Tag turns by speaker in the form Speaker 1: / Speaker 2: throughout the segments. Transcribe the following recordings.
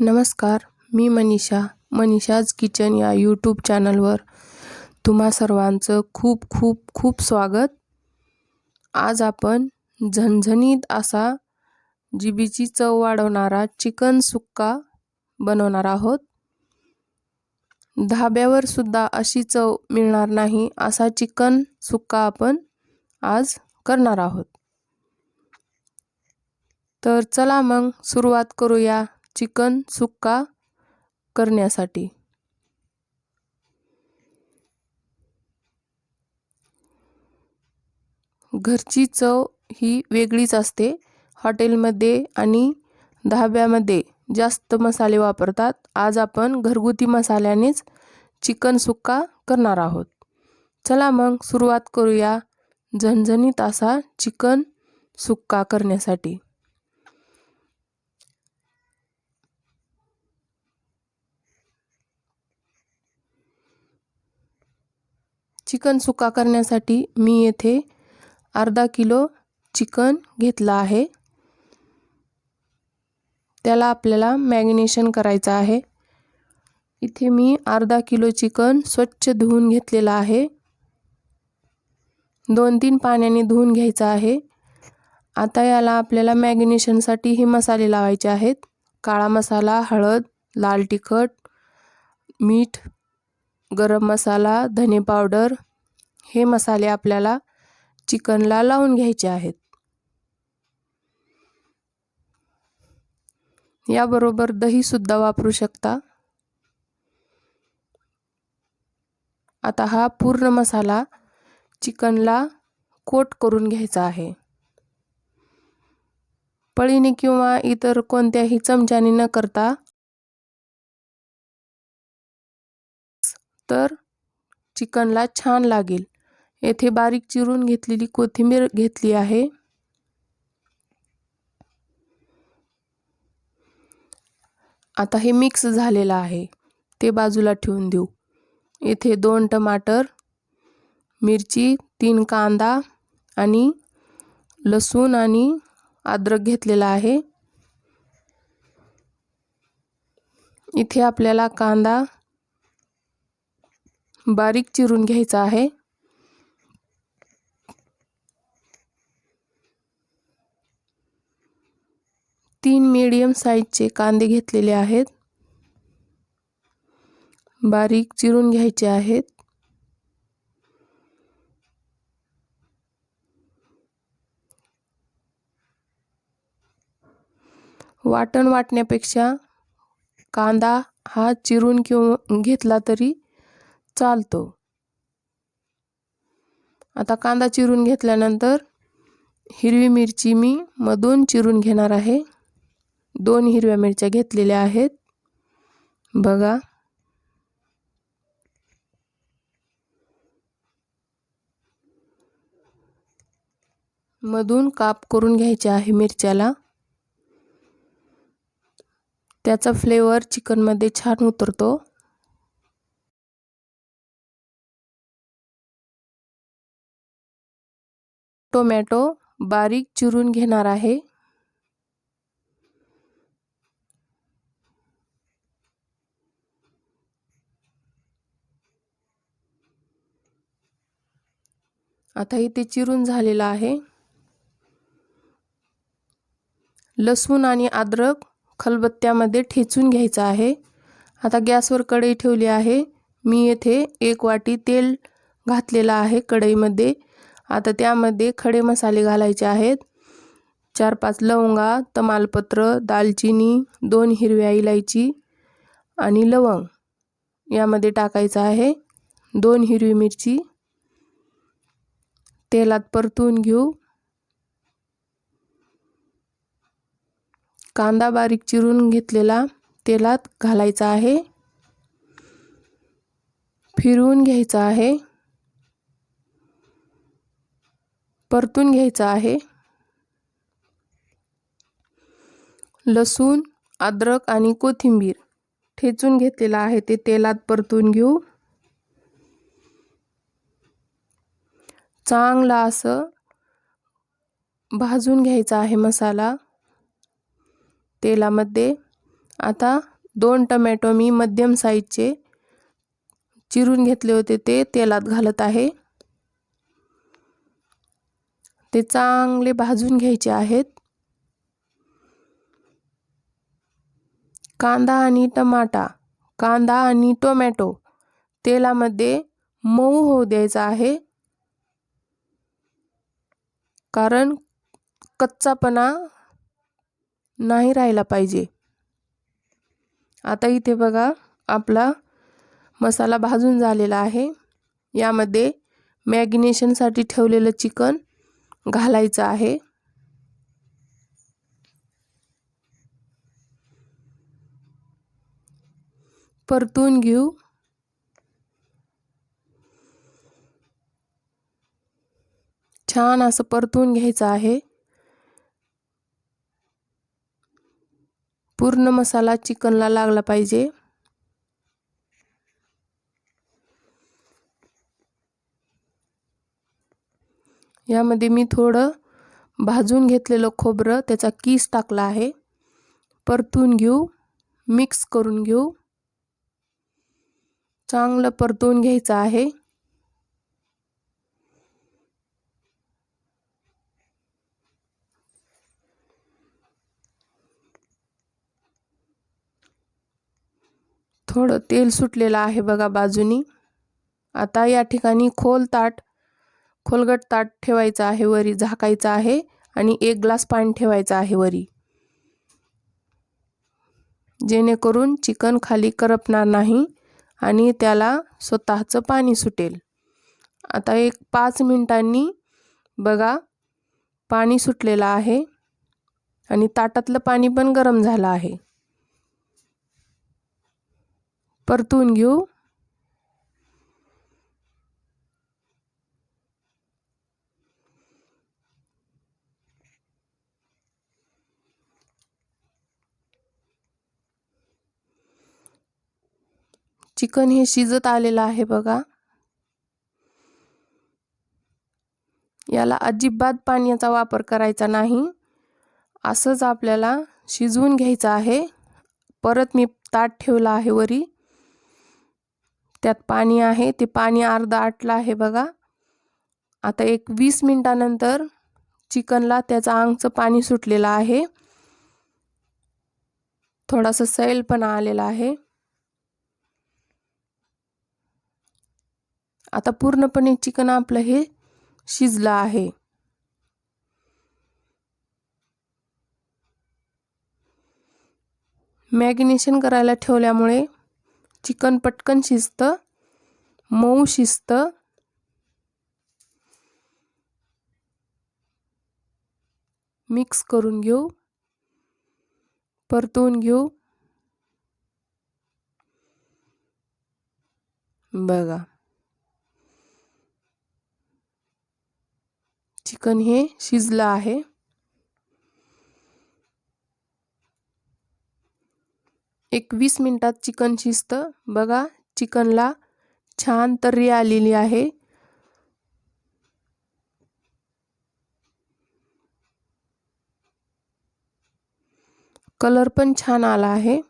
Speaker 1: नमस्कार मी मनीषा मनीषाज किचन या यूट्यूब चॅनलवर तुम्हा सर्वांचं खूप खूप खूप स्वागत. आज आपण झणझणीत असा जिबीची चव वाढवणारा चिकन सुक्का बनवणार आहोत. धाब्यावर सुद्धा अशी चव मिळणार नाही असा चिकन सुक्का आपण आज करणार आहोत. तर चला मग सुरुवात करूया. चिकन सुक्का करण्यासाठी. घरची चव ही वेगळीच असते. हॉटेलमध्ये आणि धाब्यामध्ये जास्त मसाले वापरतात. आज आपण घरगुती मसाल्यानेच चिकन सुक्का करणार आहोत. चला मग सुरुवात करूया झणझणीत असा चिकन सुक्का करण्यासाठी. चिकन सुका करण्यासाठी मी येथे अर्धा किलो चिकन घेतलं आहे. त्याला आपल्याला मॅग्नेशन करायचं आहे. इथे मी अर्धा किलो चिकन स्वच्छ धुवून घेतलेलं आहे. दोन तीन पाण्याने धुवून घ्यायचं आहे. आता याला आपल्याला मॅग्नेशनसाठी हे मसाले लावायचे आहेत. काळा मसाला हळद लाल तिखट मीठ गरम मसाला धने पावडर हे मसाले आपल्याला चिकनला लावून घ्यायचे आहेत. याबरोबर दहीसुद्धा वापरू शकता. आता हा पूर्ण मसाला चिकनला कोट करून घ्यायचा आहे. पळीने किंवा इतर कोणत्याही चमच्याने न करता तर चिकनला छान लागेल. येथे बारीक चिरून घेतलेली कोथिंबीर घेतली आहे. आता हे मिक्स झालेलं आहे. ते बाजूला ठेवून देऊ. येथे दोन टमाटर मिरची तीन कांदा आणि लसूण आणि अद्रक घेतलेला आहे. इथे आपल्याला कांदा बारीक चिरून घ्यायचा आहे. तीन मीडियम साईजचे कांदे घेतलेले आहेत. बारीक चिरून घ्यायचे आहेत. वाटण वाटण्यापेक्षा कांदा हा चिरून किंवा घेतला तरी चालतो. आता कांदा चिरून घेतल्यानंतर हिरवी मिरची मी मधून चिरून घेणार आहे. दोन हिरव्या मिरच्या घेतलेल्या आहेत. बघा. मधून काप करून घ्यायचे आहे मिरच्याला. त्याचा फ्लेवर चिकनमध्ये छान उतरतो. टोमॅटो बारीक चिरून घेणार आहे. आता इथे चिरून झालेलं आहे. लसूण आणि अद्रक खलबत्त्यामध्ये ठेचून घ्यायचं आहे. आता गॅसवर कढई ठेवली आहे. मी येथे एक वाटी तेल घातलेलं आहे कढईमध्ये. आता त्यामध्ये खडे मसाले घालायचे आहेत. चार पाच लवंगा तमालपत्र दालचिनी दोन हिरव्या इलायची आणि लवंग यामध्ये टाकायचं आहे. दोन हिरवी मिरची. तेलात परतून घेऊ. कांदा बारीक चिरून घेतलेला तेलात घालायचा आहे. फिरवून घ्यायचा आहे. परतून घ्यायचा आहे. लसूण अद्रक आणि कोथिंबीर ठेचून घेतलेला आहे. ते तेलात परतून घेऊ. चांगला असं भाजून घ्यायचा आहे मसाला तेलामध्ये. आता दोन टमॅटो मी मध्यम साईजचे चिरून घेतले होते. ते तेलात घालत आहे. ते चांगले भाजून घ्यायचे आहेत. कांदा आणि टमाटा कांदा आणि टोमॅटो तेलामध्ये मऊ होऊ द्यायचा आहे. कारण कच्चापणा नाही राहिला पाहिजे. आता इथे बघा आपला मसाला भाजून झालेला आहे. यामध्ये मॅगिनेशनसाठी ठेवलेलं चिकन घालायचं आहे. परतून घेऊ. छान असं परतून घ्यायचं आहे. पूर्ण मसाला चिकनला लागला पाहिजे. यामध्ये मी थोडं भाजून घेतलेलं खोबरं त्याचा कीस टाकला आहे. परतून घेऊ मिक्स करून घेऊ. चांगलं परतून घ्यायचं आहे. थोडं तेल सुटलेलं आहे बघा बाजूनी. आता या ठिकाणी खोल ताट खोलगट ताट ठेवायचं आहे वरी झाकायचं आहे आणि एक ग्लास पाणी ठेवायचं आहे वरी. जेणेकरून चिकन खाली करपणार नाही आणि त्याला स्वतःचं पाणी सुटेल. आता एक पाच मिनिटांनी बघा पाणी सुटलेलं आहे आणि ताटातलं पाणी पण गरम झालं आहे. परतून घेऊ. चिकन हे शिजत आलेलं आहे बघा. याला अजिबात पाण्याचा वापर करायचा नाही. असंच आपल्याला शिजवून घ्यायचं आहे. परत मी ताट ठेवलं आहे वरी. त्यात पाणी आहे. ते पाणी अर्धा आटलं आहे बघा. आता एक वीस मिनटानंतर चिकनला त्याचं अंगचं पाणी सुटलेलं आहे. थोडासा सैलपणा आलेला आहे. आता पूर्णपणे चिकन आपलं हे शिजलं आहे. मॅगिनेशन करायला ठेवल्यामुळे चिकन पटकन शिजतं मऊ शिजतं. मिक्स करून घेऊ परतून घेऊ. बघा. चिकन हे शिजलं आहे. एक वीस मिनटात चिकन शिजतं. बघा चिकनला छान तर्री आलेली आहे. कलर पण छान आला आहे.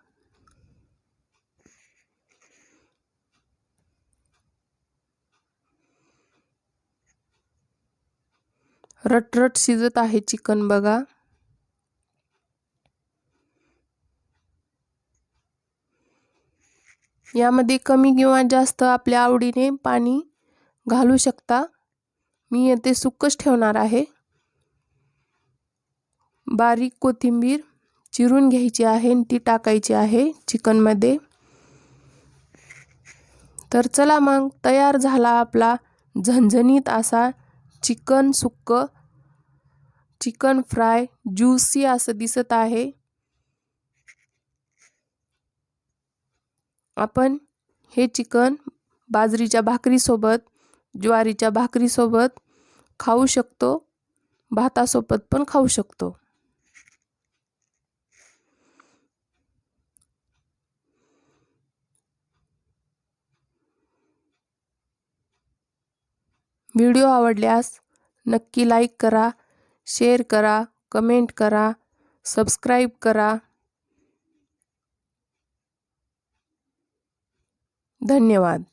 Speaker 1: रटरट शिजत आहे चिकन बघा. यामध्ये कमी किंवा जास्त आपल्या आवडीने पाणी घालू शकता. मी येथे सुकच ठेवणार आहे. बारीक कोथिंबीर चिरून घ्यायची आहे आणि ती टाकायची आहे चिकनमध्ये. तर चला मग तयार झाला आपला झणझणीत असा chicken sukka chicken fry juicy असं दिसत आहे. आपण हे चिकन बाजरीच्या भाकरीसोबत ज्वारीच्या भाकरीसोबत खाऊ शकतो. भातासोबत पण खाऊ शकतो. वीडियो आवडल्यास नक्की लाइक करा शेयर करा कमेंट करा सब्स्क्राइब करा. धन्यवाद.